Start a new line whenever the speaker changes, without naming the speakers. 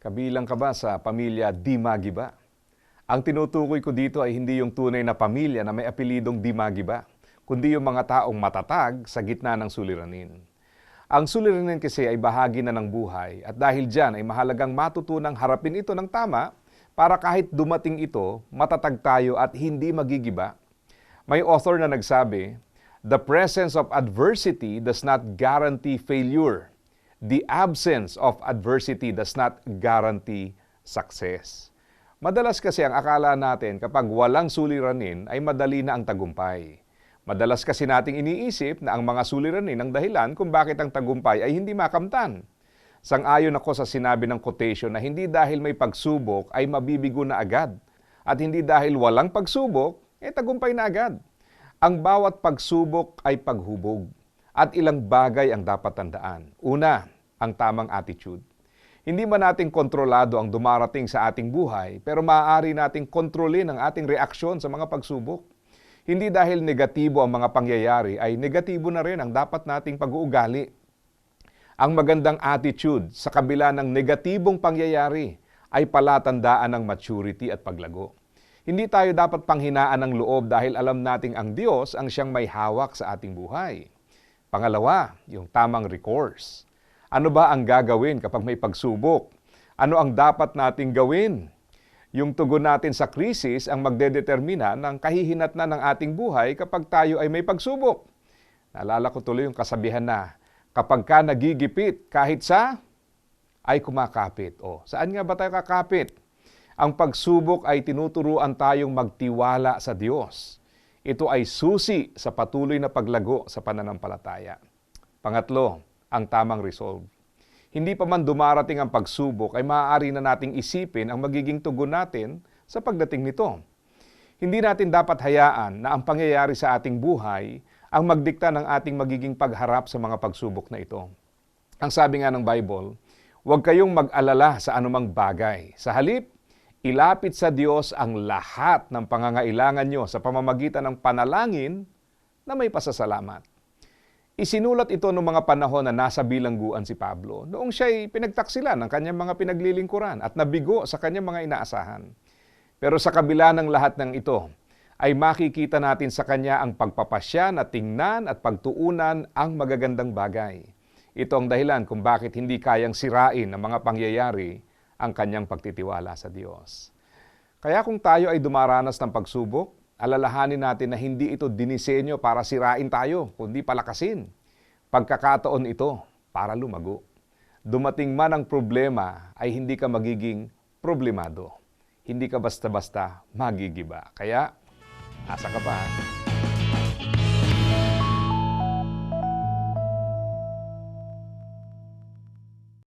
Kabilang ka ba sa pamilya Dimagiba? Ang tinutukoy ko dito ay hindi yung tunay na pamilya na may apelidong Dimagiba, kundi yung mga taong matatag sa gitna ng suliranin. Ang suliranin kasi ay bahagi na ng buhay at dahil dyan ay mahalagang matutunang harapin ito ng tama para kahit dumating ito, matatag tayo at hindi magigiba. May author na nagsabi, The presence of adversity does not guarantee failure. The absence of adversity does not guarantee success. Madalas kasi ang akala natin kapag walang suliranin ay madali na ang tagumpay. Madalas kasi nating iniisip na ang mga suliranin ang dahilan kung bakit ang tagumpay ay hindi makamtan. Sang-ayon ako sa sinabi ng quotation na hindi dahil may pagsubok ay mabibigo na agad. At hindi dahil walang pagsubok, eh tagumpay na agad. Ang bawat pagsubok ay paghubog. At ilang bagay ang dapat tandaan. Una, ang tamang attitude. Hindi man natin kontrolado ang dumarating sa ating buhay, pero maaari nating kontrolin ang ating reaksyon sa mga pagsubok. Hindi dahil negatibo ang mga pangyayari, ay negatibo na rin ang dapat nating pag-uugali. Ang magandang attitude sa kabila ng negatibong pangyayari ay palatandaan ng maturity at paglago. Hindi tayo dapat panghinaan ng loob dahil alam nating ang Diyos ang siyang may hawak sa ating buhay. Pangalawa, yung tamang recourse. Ano ba ang gagawin kapag may pagsubok? Ano ang dapat nating gawin? Yung tugon natin sa krisis ang magdedetermina ng kahihinat na ng ating buhay kapag tayo ay may pagsubok. Naalala ko tuloy yung kasabihan na, kapag ka nagigipit kahit sa, ay kumakapit. O, saan nga ba tayo kakapit? Ang pagsubok ay tinuturuan tayong magtiwala sa Diyos. Ito ay susi sa patuloy na paglago sa pananampalataya. Pangatlo, ang tamang resolve. Hindi pa man dumarating ang pagsubok ay maaari na nating isipin ang magiging tugon natin sa pagdating nito. Hindi natin dapat hayaan na ang pangyayari sa ating buhay ang magdikta ng ating magiging pagharap sa mga pagsubok na ito. Ang sabi nga ng Bible, huwag kayong mag-alala sa anumang bagay. Sa halip, ilapit sa Diyos ang lahat ng pangangailangan nyo sa pamamagitan ng panalangin na may pasasalamat. Isinulat ito noong mga panahon na nasa bilangguan si Pablo, noong siya'y pinagtaksilan ng kanyang mga pinaglilingkuran at nabigo sa kanyang mga inaasahan. Pero sa kabila ng lahat ng ito, ay makikita natin sa kanya ang pagpapasya na tingnan at pagtuunan ang magagandang bagay. Ito ang dahilan kung bakit hindi kayang sirain ng mga pangyayari ang kanyang pagtitiwala sa Diyos. Kaya kung tayo ay dumaranas ng pagsubok, alalahanin natin na hindi ito dinisenyo para sirain tayo, kundi palakasin. Pagkakataon ito para lumago. Dumating man ang problema ay hindi ka magiging problemado. Hindi ka basta-basta magigiba. Kaya, asa ka pa.